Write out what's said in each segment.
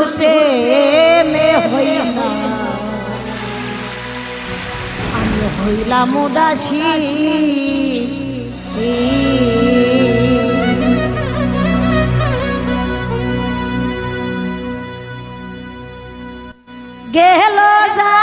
বন্ধুর প্রেমে হই না আমি হইলাম উদাসী গেল যা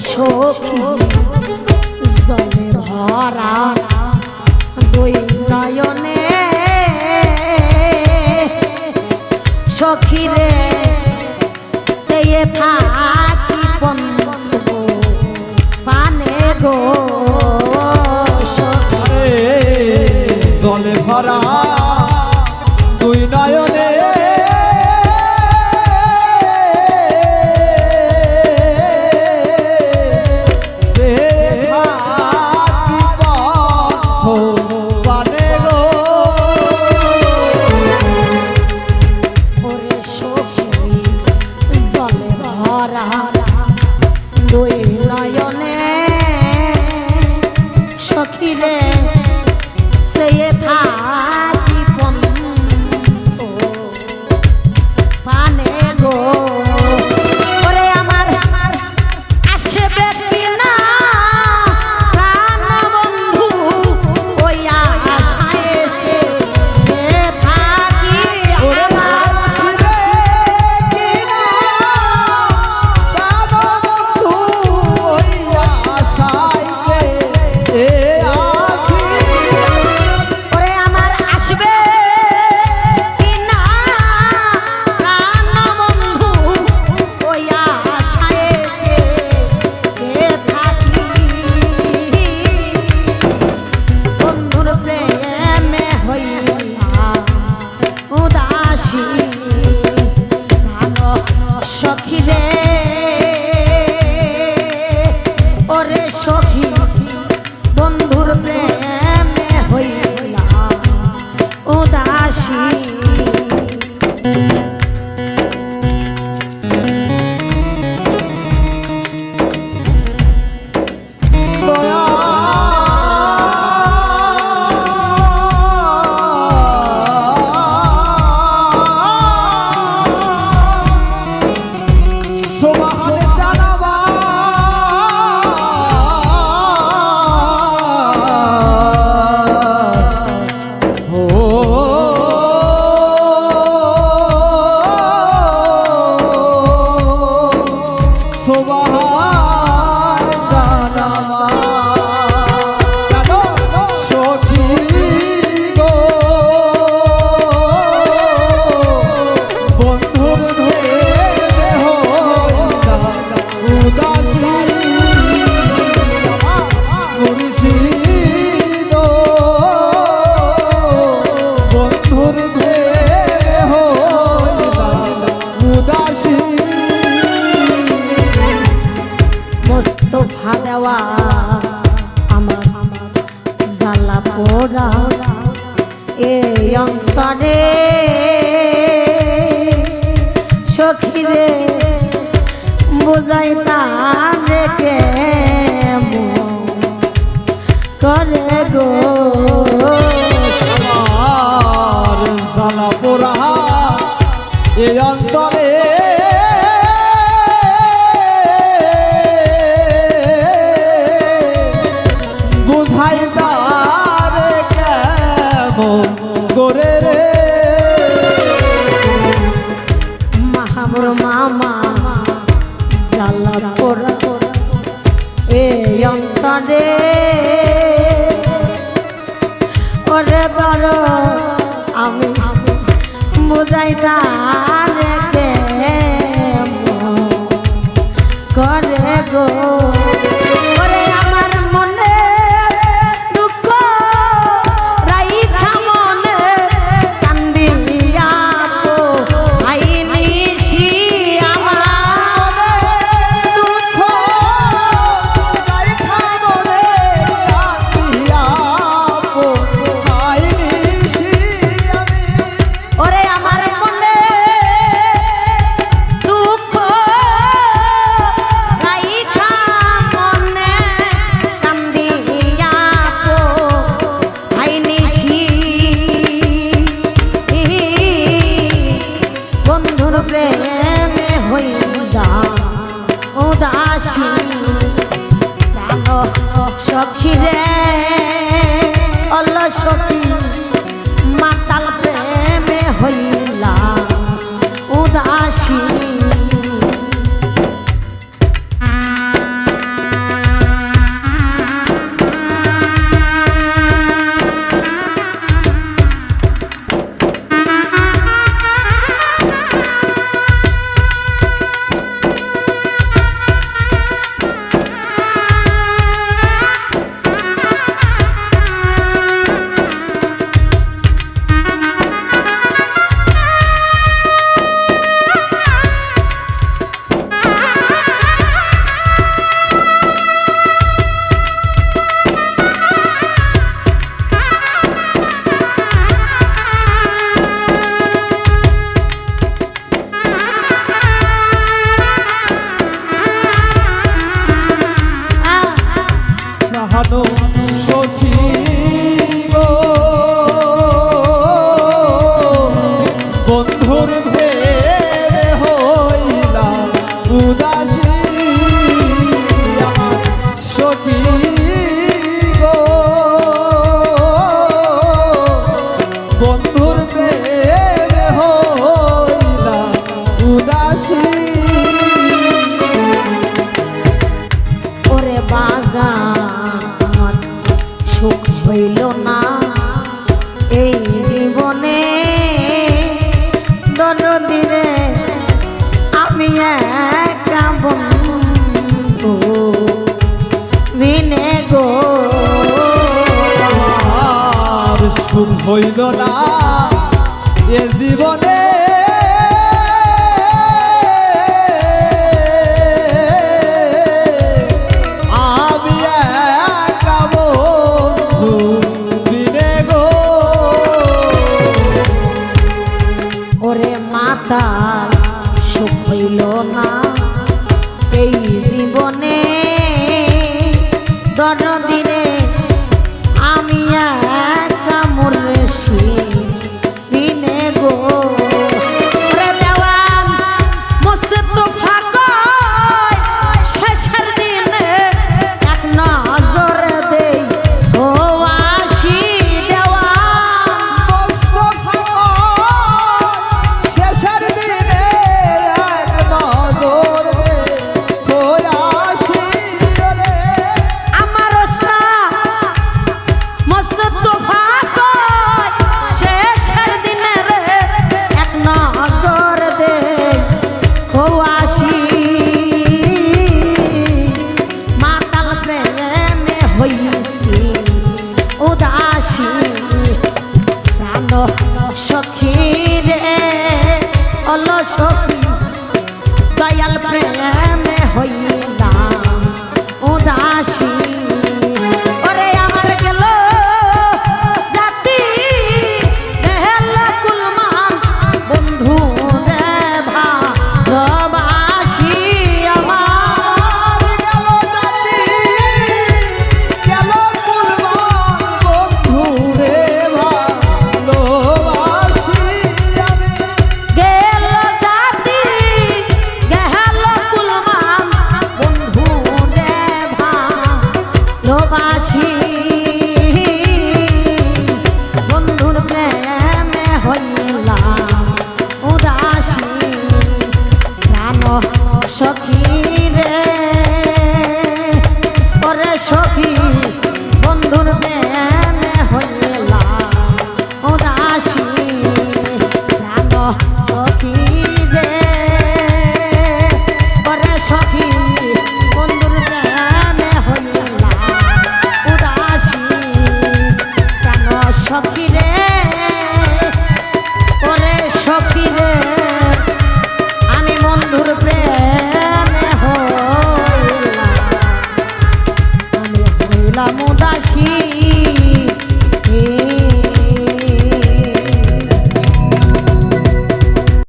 সখী জলে ভরা দুই নয়নে সখী রে বন্ধ পানে গো। জলে দুই নয়ন 心 তোফা দেওয়া আমার জালা পোড়া এই অন্তরে। সখিরে, বোঝাই তাকে করে গো? জ্বালা পোড়া এই অন্তরে অন্তরে। ওরে বড় আমি বুঝাই তারে করে গো? অলস